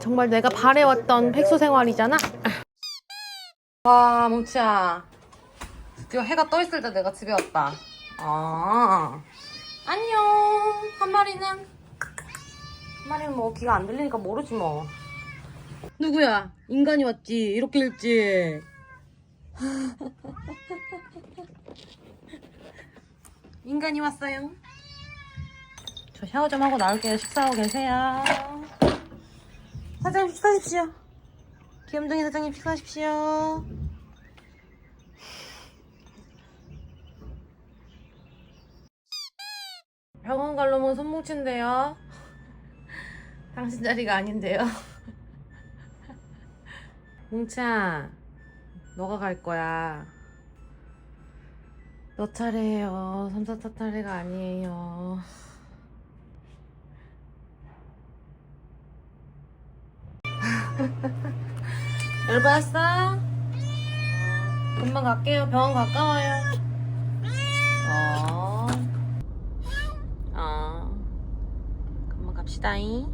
정말 내가 바래왔던 백수 생활이잖아. 와, 뭉치야. 드디어 해가 떠 있을 때 내가 집에 왔다. 아, 안녕. 한 마리는 한 마리는 뭐 귀가 안 들리니까 모르지 뭐. 누구야? 인간이 왔지. 이렇게 일찍. 인간이 왔어요. 저 샤워 좀 하고 나올게요. 식사하고 계세요. 사장님 식사하십시오. 귀염둥이 사장님 식사하십시오. 병원 갈 놈은 손뭉친데요. 당신 자리가 아닌데요. 뭉치야, 너가 갈 거야. 너 차례예요. 삼사타 차례가 아니에요. 열받았어? 금방 갈게요. 병원 가까워요. 어. 어. 금방 갑시다잉.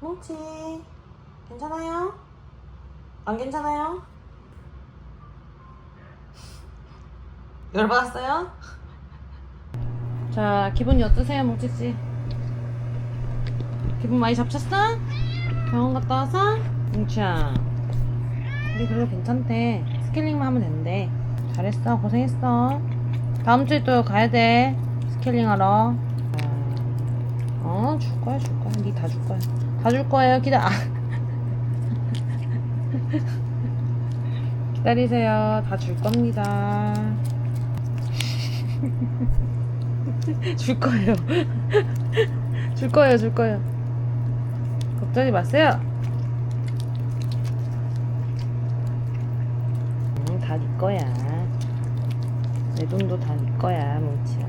뭉치. 괜찮아요? 안 괜찮아요? 열받았어요? 자, 기분이 어떠세요, 뭉치씨? 기분 많이 잡쳤어? 병원 갔다 와서? 뭉치야. 우리 그래도 괜찮대. 스케일링만 하면 된대. 잘했어, 고생했어. 다음 주에 또 가야 돼. 스케일링 하러. 어, 줄 거야, 줄 거야. 니 다 줄 거야. 다 줄 거예요. 기다. 아. 기다리세요. 다 줄 겁니다. 줄 거예요. 줄 거예요, 줄 거예요. 걱정하지 마세요. 응, 다네 거야. 내 돈도 다네 거야, 뭉치야.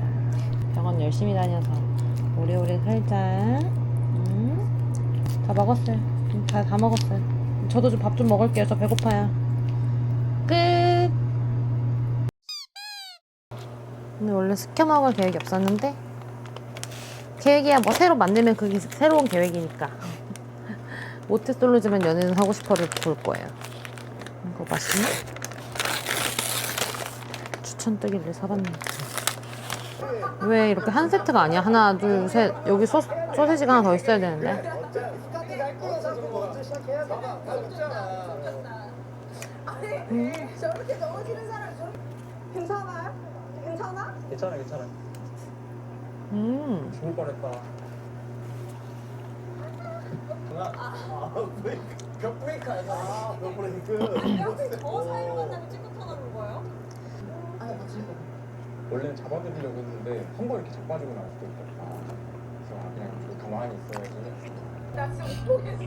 병원 열심히 다녀서 오래오래 살자. 응? 다 먹었어요. 응, 다, 다 먹었어요. 저도 좀 밥 좀 먹을게요. 저 배고파요. 끝! 근데 원래 스켜 먹을 계획이 없었는데 계획이야 뭐 새로 만들면 그게 새로운 계획이니까. 모태솔로지만 연애는 하고 싶어를 볼 거예요. 이거 맛있네 추천뜨기를 사봤네. 왜 이렇게 한 세트가 아니야? 하나 둘 셋. 여기 소, 소세지가 하나 더 있어야 되는데. 사람 저렇게 괜찮아? 괜찮아 음 죽을 뻔했다 벽 브레이크 아니야? 벽 브레이크 더 사이로 간다고 찍고 터널 거예요? 아니 나 지금 원래는 잡아드리려고 했는데 한 번 이렇게 자빠지고 나올 수도 있겠다 그래서 아, 그냥 좀 가만히 있어야지 나 진짜 못 보겠어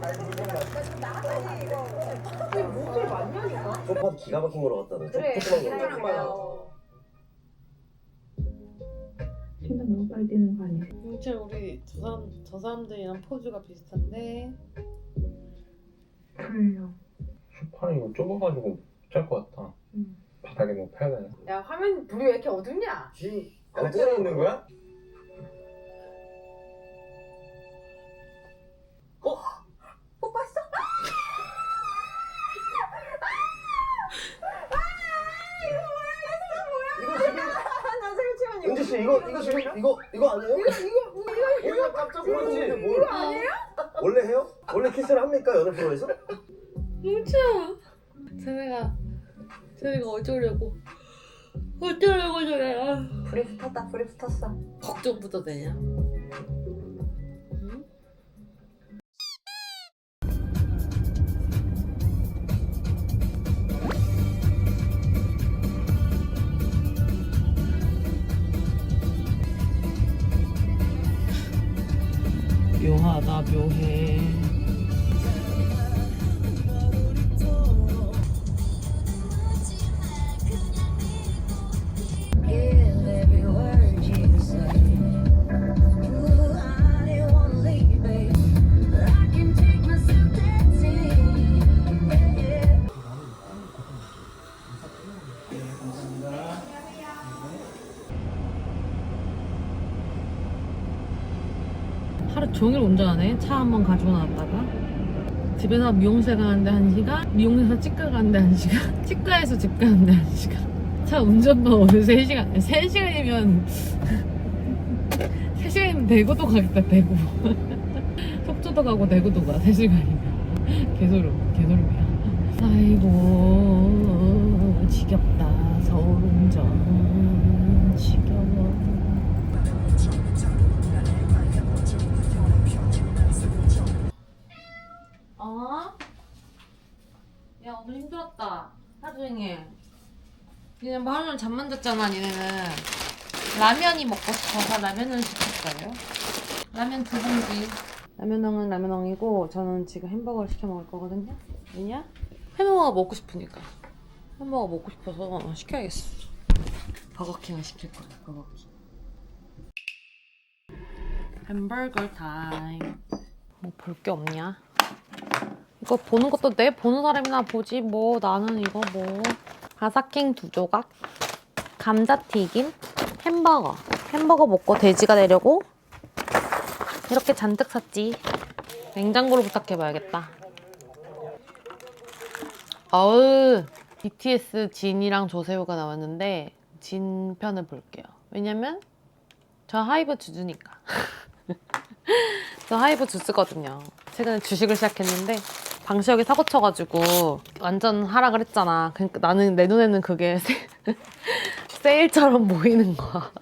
나 지금 나가니 이거 왜 목을 맞냐니까 기가 막힌 갖다 놔. 그래 거. 심장 너무 빨리 뛰는 거 아니야? 뭉치 우리 저 사람 저 사람들이랑 포즈가 비슷한데 그래요. 소파는 이거 좁아가지고 못잘것 같아 응. 바닥에 뭐 펴야 되나? 야 화면 불이 왜 이렇게 어둡냐? 뒤안 있는 거야? 뽀뽀했어? 씨 이거 이거 지금 이거 이거 아니에요? 이거 이거 이거 이거 깜짝 놀랐지. 뭘 아니에요? 원래 해요? 원래 키스를 합니까 연애 프로에서? 뭉치야 쟤네가 쟤네가 어쩌려고 어쩌려고 저래 아. 불이 붙었다 불이 붙었어 걱정 부터 되냐 묘해 하루 종일 운전하네. 차 한 번 가지고 나왔다가 집에서 미용실 가는데 한 시간, 미용실에서 치과 가는데 한 시간, 치과에서 집 가는데 한 시간. 차 운전만 오늘 3시간. 3시간이면 3시간이면 대구도 가겠다, 대구. 속초도 가고 대구도 가, 3시간이면. 개소름, 개소름이야. 아이고, 니네 뭐 하루 종일 잠만 잤잖아 니네는. 라면이 먹고 싶어서 라면을 시켰어요. 라면 두 봉지. 라면왕은 라면왕이고 저는 지금 햄버거를 시켜 먹을 거거든요. 왜냐? 햄버거가 먹고 싶으니까. 햄버거 먹고 싶어서 시켜야겠어. 버거킹을 시킬 거야 버거킹. 햄버거 타임. 뭐 볼 게 없냐? 이거 보는 것도 내 보는 사람이나 보지. 뭐 나는 이거 뭐 바사킹 두 조각 감자튀김 햄버거. 햄버거 먹고 돼지가 되려고 이렇게 잔뜩 샀지. 냉장고로 부탁해봐야겠다. 어우 BTS 진이랑 조세호가 나왔는데 진 편을 볼게요. 왜냐면 저 하이브 주주니까. 저 하이브 주스거든요. 최근에 주식을 시작했는데 방시혁이 사고 쳐가지고 완전 하락을 했잖아. 그러니까 나는 내 눈에는 그게 세, 세일처럼 보이는 거야.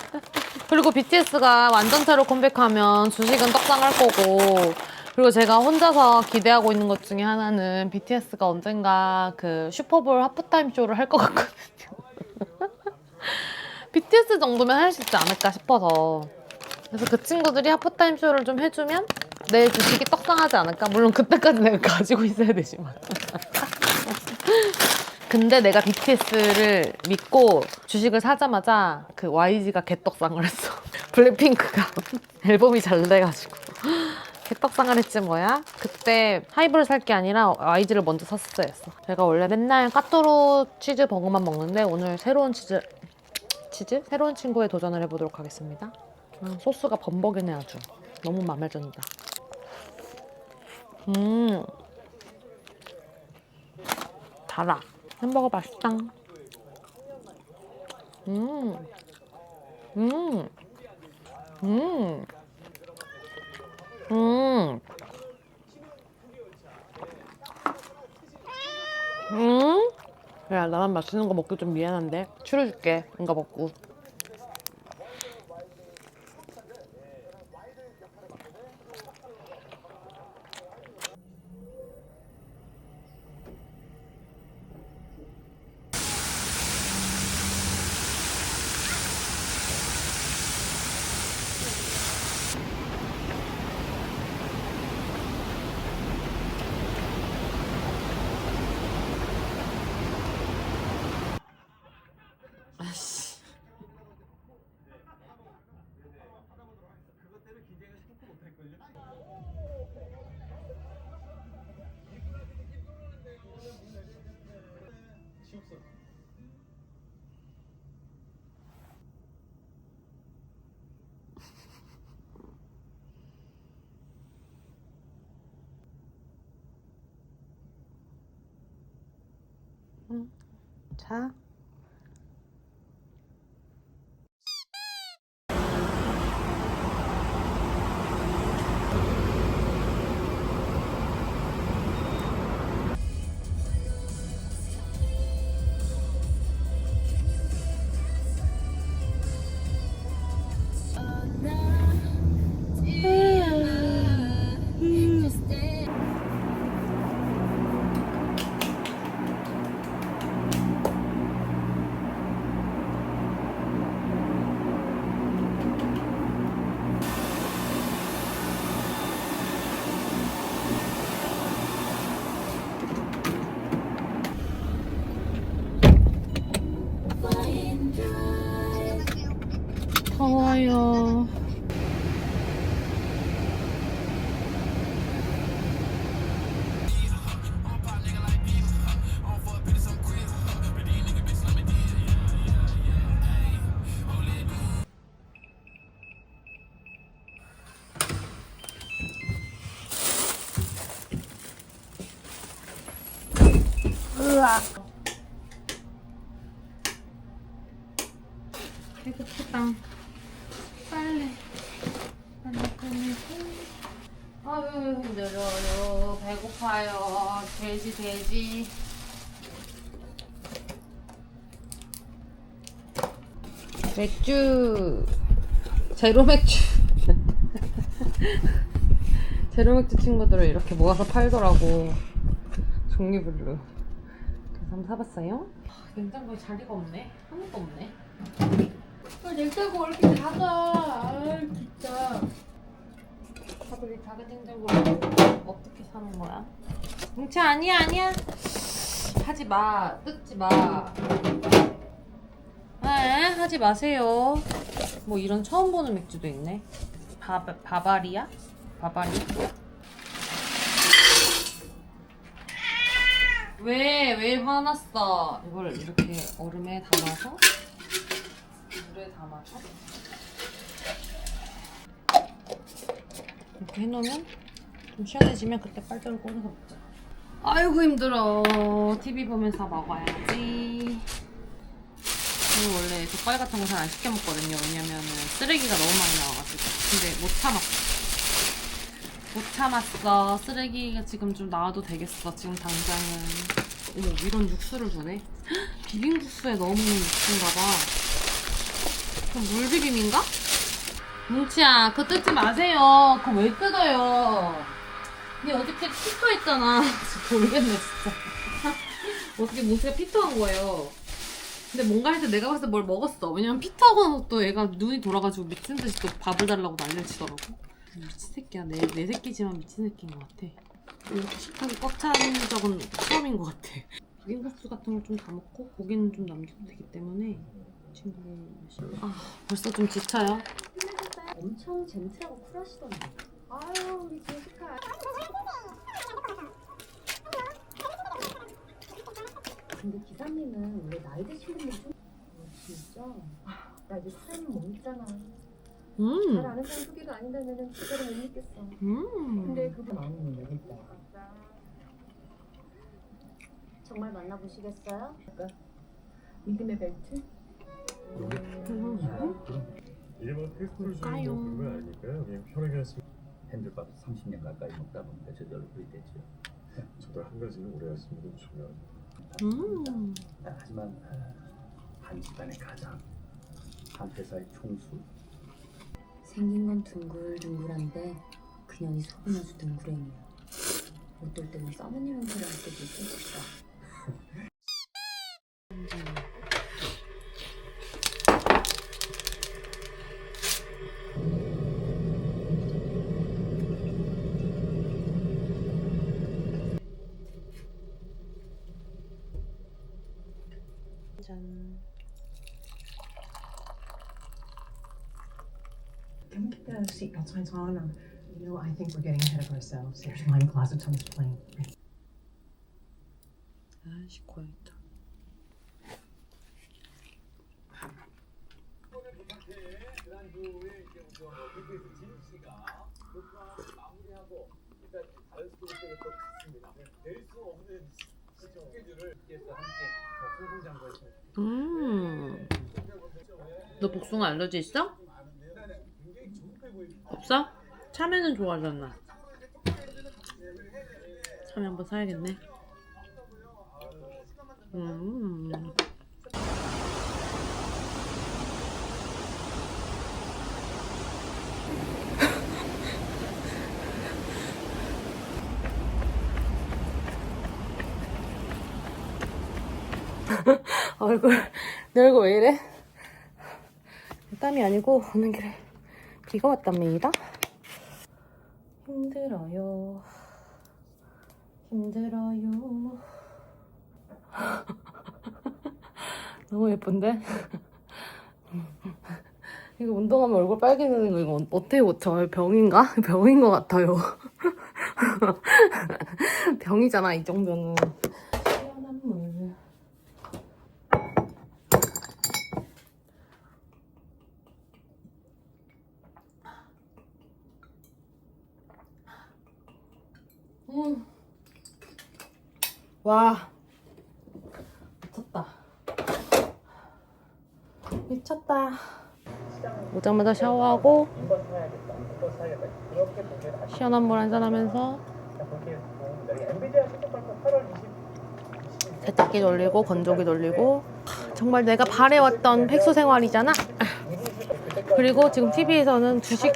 그리고 BTS가 완전체로 컴백하면 주식은 떡상할 거고 그리고 제가 혼자서 기대하고 있는 것 중에 하나는 BTS가 언젠가 그 슈퍼볼 하프타임 쇼를 할 것 같거든요. BTS 정도면 할 수 있지 않을까 싶어서 그래서 그 친구들이 하프타임 쇼를 좀 해주면 내 주식이 떡상하지 않을까? 물론 그때까지 내가 가지고 있어야 되지만. 근데 내가 BTS를 믿고 주식을 사자마자 그 YG가 개떡상을 했어. 블랙핑크가 앨범이 잘 돼가지고. 개떡상을 했지 뭐야? 그때 하이브를 살 게 아니라 YG를 먼저 샀어야 했어. 제가 원래 맨날 까뚜루 치즈 버거만 먹는데 오늘 새로운 치즈 치즈? 새로운 친구에 도전을 해보도록 하겠습니다. 아, 소스가 범벅이네 아주. 너무 마음에 든다. 음. 달아. 햄버거 맛있다. 음. 음. 음. 음. 음. 야, 나만 맛있는 거 먹기 좀 미안한데. 추려줄게. 이거 먹고. 응. 자. 으아. 배고프다. 빨리. 빨래 꺼내고. 아유, 힘들어요. 배고파요. 돼지, 돼지. 맥주. 제로 맥주. 제로 맥주 친구들을 이렇게 모아서 팔더라고. 종류별로. 한번 사봤어요. 냉장고에 자리가 없네. 아무것도 없네. 아, 냉장고 왜 이렇게 작아? 아, 진짜. 밥을 이 작은 냉장고를 어떻게 사는 거야? 뭉치 아니야 아니야. 하지 마. 뜯지 마. 에 하지 마세요. 뭐 이런 처음 보는 맥주도 있네. 바 바바리아? 바바리? 왜? 왜 화났어? 이걸 이렇게 얼음에 담아서 물에 담아서 이렇게 해놓으면 좀 시원해지면 그때 빨대로 꺼내서 먹자. 아이고 힘들어. TV 보면서 먹어야지. 저는 원래 족발 같은 거 잘 안 시켜 먹거든요. 왜냐면은 쓰레기가 너무 많이 나와가지고. 근데 못 참았어. 못 참았어. 쓰레기가 지금 좀 나와도 되겠어. 지금 당장은. 어머, 이런 육수를 주네. 헉, 비빔국수에 먹는 육수인가 봐. 그럼 물비빔인가? 뭉치야, 그거 뜯지 마세요. 그거 왜 뜯어요? 얘 어저께 피터했잖아. 모르겠네, 진짜. 어떻게 뭉치가 피터한 거예요. 근데 뭔가 할 때 내가 봤을 때 뭘 먹었어. 왜냐면 피터하고 또 얘가 눈이 돌아가지고 미친 듯이 또 밥을 달라고 난리를 치더라고. 미친 새끼야. 내, 내 새끼지만 미친 새끼인 것 같아. 이렇게 식탁이 꽉 찬 적은 처음인 것 같아. 비빔국수 같은 걸 좀 다 먹고 고기는 좀 남겨도 되기 때문에 친구 아 벌써 좀 지쳐요. 엄청 젠틀하고 쿨하시던데. 아유 우리 제시카. 근데 기사님은 원래 나이 드신 분들 좀 어, 진짜 나 이제 사람 못 믿잖아. 잘 음, 아는 사람 소개가 아니라면은 진짜로 못 믿겠어. 음. 근데 그게 마음이 모르겠다. 정말 만나보시겠어요? 믿음의 벨트? 일본 텍스트를 볼까요? 주는 건 그거 아닐까요? 그냥 편하게 하시면 핸들밥 30년 가까이 먹다 보니까 저절로 그리 됐죠. 저도 한 가지는 오래 하시는 건 중요하죠. 음. 하지만 아, 한 집안의 가장, 한 회사의 총수, 생긴 건 둥글둥글한데 그년이 속은 아주 둥그레니야. 어떨 때는 사모님 형태를 할 때도 있었다. 짠. Can we get the seatbelt signs on, or, you know, I think we're getting ahead of ourselves. There's wine closets on this plane. 아씨 고야겠다. 음. 너 복숭아 알러지 있어? 없어? 참외는 좋아하잖아. 참외 한번 사야겠네. 음. 얼굴, 내 얼굴 왜 이래? 땀이 아니고 오는 길에 비가 왔답니다. 힘들어요. 힘들어요. 너무 예쁜데? 이거 운동하면 얼굴 빨개지는 거 이거 어떻게 고쳐? 병인가? 병인 것 같아요. 병이잖아 이 정도는. 시원한 물. 음. 와. 미쳤다. 미쳤다. 오자마자 샤워하고 시원한 물 한잔 하면서 세탁기 돌리고 건조기 돌리고 정말 내가 바래왔던 팩소 생활이잖아. 그리고 지금 TV에서는 주식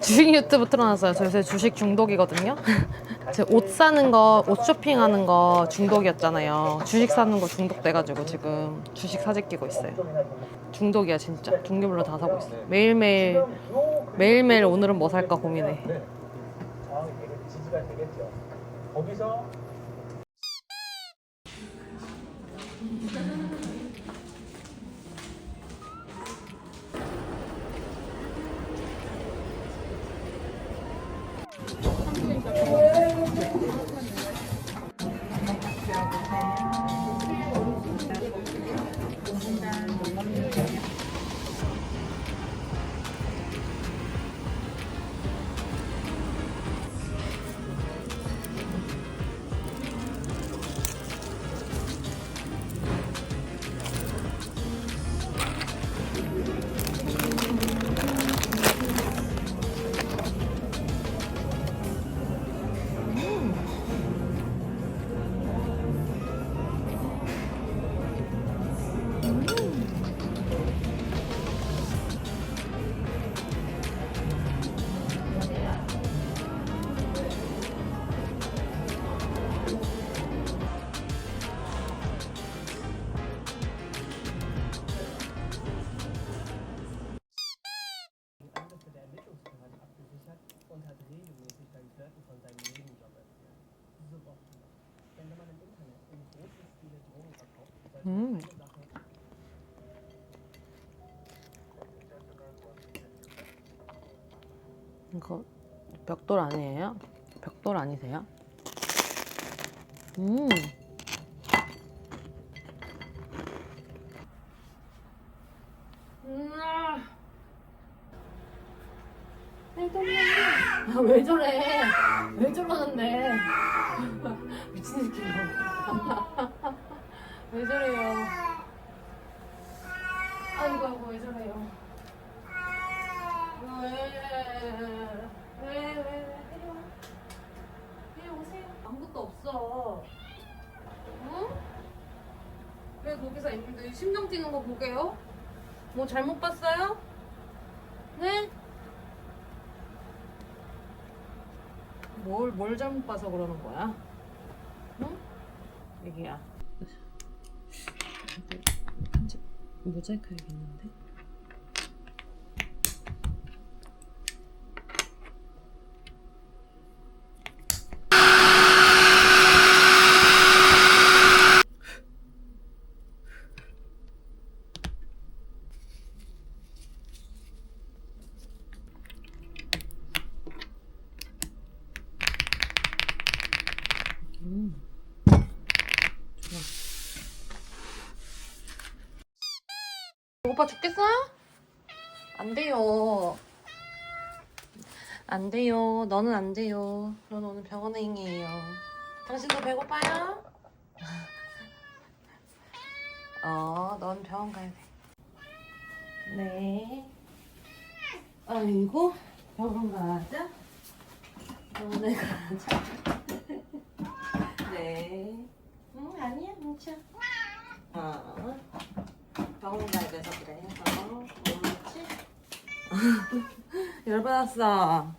주식 유튜브 틀어놨어요. 저 요새 주식 중독이거든요. 제가 옷 사는 거, 옷 쇼핑하는 거 중독이었잖아요. 주식 사는 거 중독돼가지고 지금 주식 사재 끼고 있어요. 중독이야 진짜. 종류별로 다 사고 있어. 요 매일매일 매일매일 오늘은 뭐 살까 고민해. 되겠죠. 거기서 벽돌 아니에요? 벽돌 아니세요? 음. 아, 왜 저래? 왜 저러는데? 미친 새끼가. 왜 저래요? 아이고, 아이고, 왜 저래요? 왜, 왜, 왜, 왜, 이리 와. 이리 오세요. 아무것도 없어. 응? 왜 거기서 있는데 심장 뛰는 거 보게요? 뭐 잘못 봤어요? 네? 뭘, 뭘 잘못 봐서 그러는 거야? 응? 편집 모자이크 해야겠는데? 음. 좋아. 오빠 죽겠어요? 안 돼요. 안 돼요. 너는 안 돼요. 너는 오늘 병원에 ing이에요. 당신도 배고파요? 어, 넌 병원 가야 돼. 네. 아이고, 병원 가자. 병원에 가자. 네. 응, 아니야, 뭉쳐. 어. 병원 가야 돼서 그래. 어, 그렇지? 열받았어.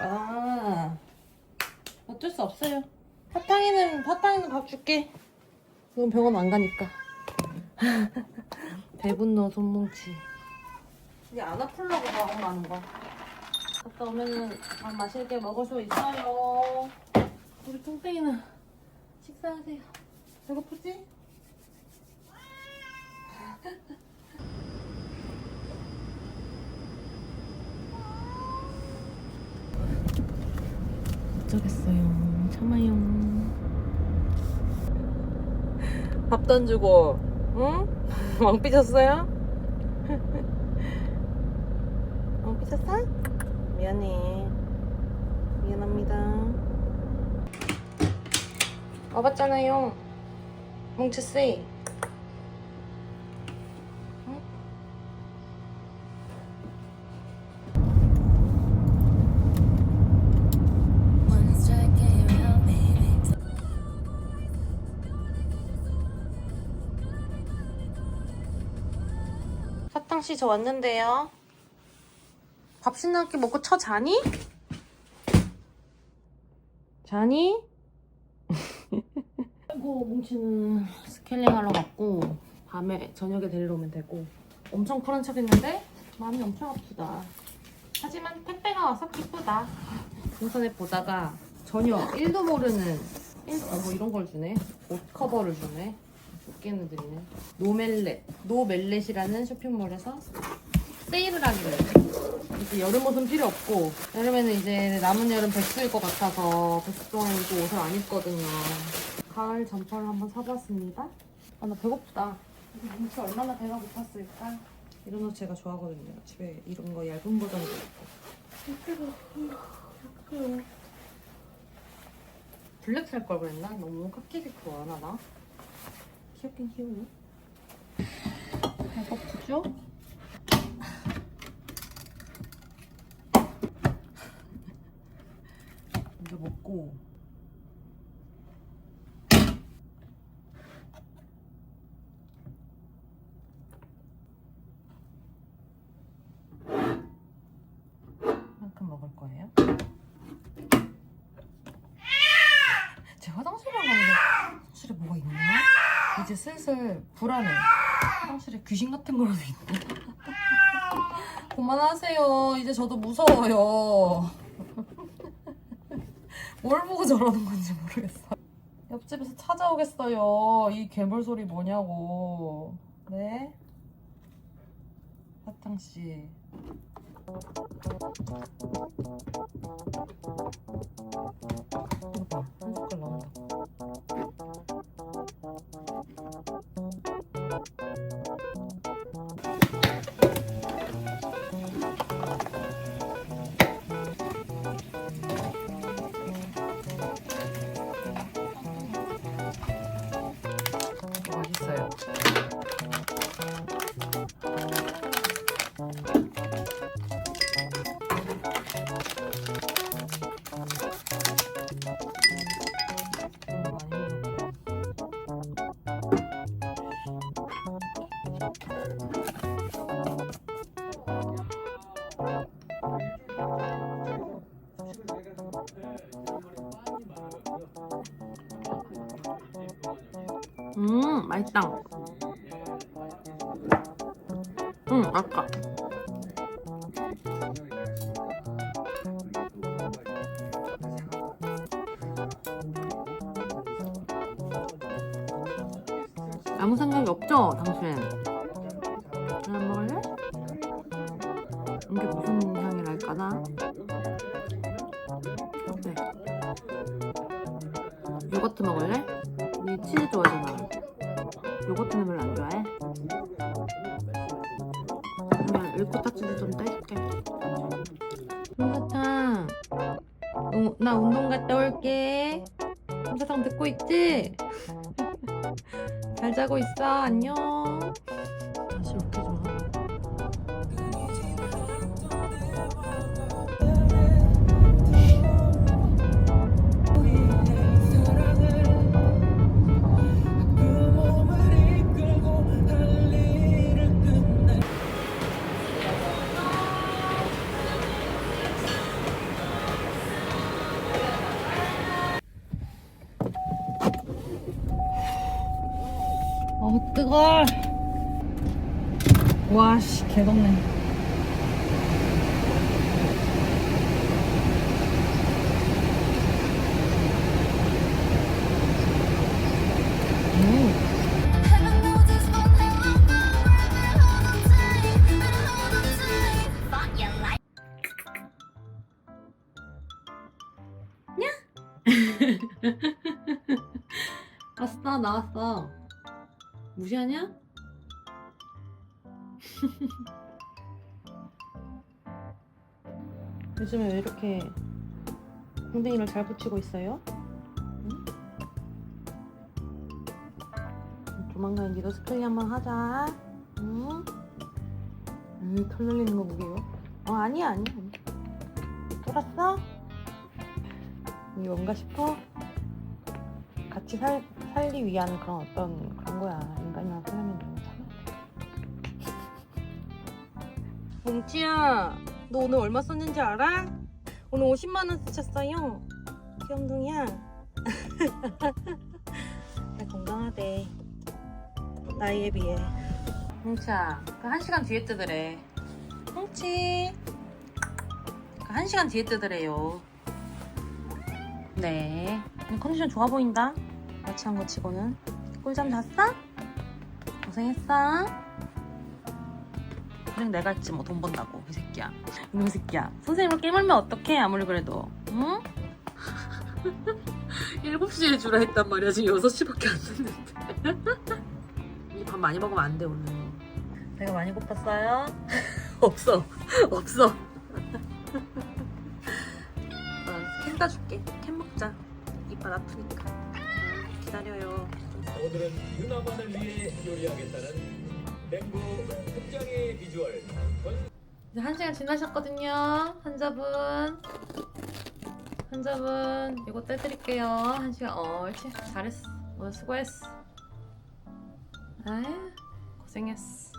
아, 어쩔 수 없어요. 파탕이는, 파탕이는 밥 줄게. 그건 병원 안 가니까. 대분노 손뭉치. 이게 안 아플라고 병원 가는 거. 갔다 오면은 밥 맛있게 먹을 수 있어요. 우리 뚱땡이는 식사하세요. 배고프지? 어쩌겠어요. 참아요. 안 주고, 응? 왕 삐졌어요? 왕 삐졌어? 미안해. 미안합니다. 와봤잖아요. 뭉치씨. 씨 저 왔는데요. 밥 신나게 먹고 쳐 자니? 자니? 아이고 뭉치는 스케일링 하러 갔고 밤에 저녁에 데리러 오면 되고 엄청 푸른 척 했는데 마음이 엄청 아프다. 하지만 택배가 와서 기쁘다. 인터넷 보다가 전혀 1도 모르는 1, 어, 뭐 이런 걸 주네. 옷 커버를 주네. 웃기는 들이네. 노멜렛. 노멜렛이라는 쇼핑몰에서 세일을 하기로 이제 여름 옷은 필요 없고 여름에는 이제 남은 여름 백수일 것 같아서 백수 동안 또 옷을 안 입거든요. 가을 점퍼를 한번 사봤습니다. 아 나 배고프다. 뭉치 얼마나 배가 고팠을까? 이런 옷 제가 좋아하거든요. 집에 이런 거 얇은 버전도 있고. 블랙 살 걸 그랬나? 너무 카키색 좋아하나 나? 귀엽긴 귀여워. 배고프죠? 먼저 먹고 만큼 먹을 거예요. 제 화장실에 가는데 화장실에 뭐가 있나? 이제 슬슬 불안해. 화장실에 귀신 같은 거라도 있나? 그만하세요. 이제 저도 무서워요. 뭘 보고 저러는 건지 모르겠어요. 옆집에서 찾아오겠어요. 이 괴물 소리 뭐냐고. 네? 사탕씨. 음, 맛있다. 응, 아까. 아무 생각이 없죠, 당신? 안 먹을래? 이게 무슨 향이 날까나? 네. 요거트 먹을래? 니 치즈 좋아하잖아. 요거트는 별로 안 좋아해? 그러면 치즈 좀 떼줄게. 솜사탕, 응, 나 운동 갔다 올게. 솜사탕 듣고 있지? 잘 자고 있어. 안녕. 뜨거. 와씨 개덥네. 음. 왔어 나왔어. 무시하냐? 요즘에 왜 이렇게 궁뎅이를 잘 붙이고 있어요? 응? 조만간 니도 스크린 한번 하자. 응? 음, 털 날리는 거 보게요. 어, 아니야, 아니야. 돌았어? 이게 뭔가 싶어? 같이 살, 살기 위한 그런 어떤 그런 거야. 인간이나 사람이 너무 참. 뭉치야, 너 오늘 얼마 썼는지 알아? 오늘 50만 원 쓰셨어요. 귀염둥이야. 나 건강하대. 나이에 비해. 뭉치야, 그한 시간 뒤에 뜨더래. 뭉치. 그한 시간 뒤에 뜨더래요. 네. 컨디션 좋아 보인다. 마취한 거 치고는. 꿀잠 잤어? 고생했어. 그냥 내가 했지 뭐 돈 번다고 이 새끼야. 이놈 새끼야. 선생님을 깨물면 어떡해 아무리 그래도. 응? 7시에 주라 했단 말이야. 지금 6시밖에 안 됐는데. 이 밥 많이 먹으면 안 돼 오늘. 배가 많이 고팠어요? 없어. 없어. 어, 캔 따줄게. 캔 먹자. 이빨 아프니까. 기다려요 오늘은 누나만을 위해 요리하겠다는 맹구 특장의 비주얼 이제 한 시간 지나셨거든요. 환자분. 환자분, 이거 떼드릴게요. 한 시간, 어, 옳지. 잘했어. 오늘 수고했어. 아유, 고생했어.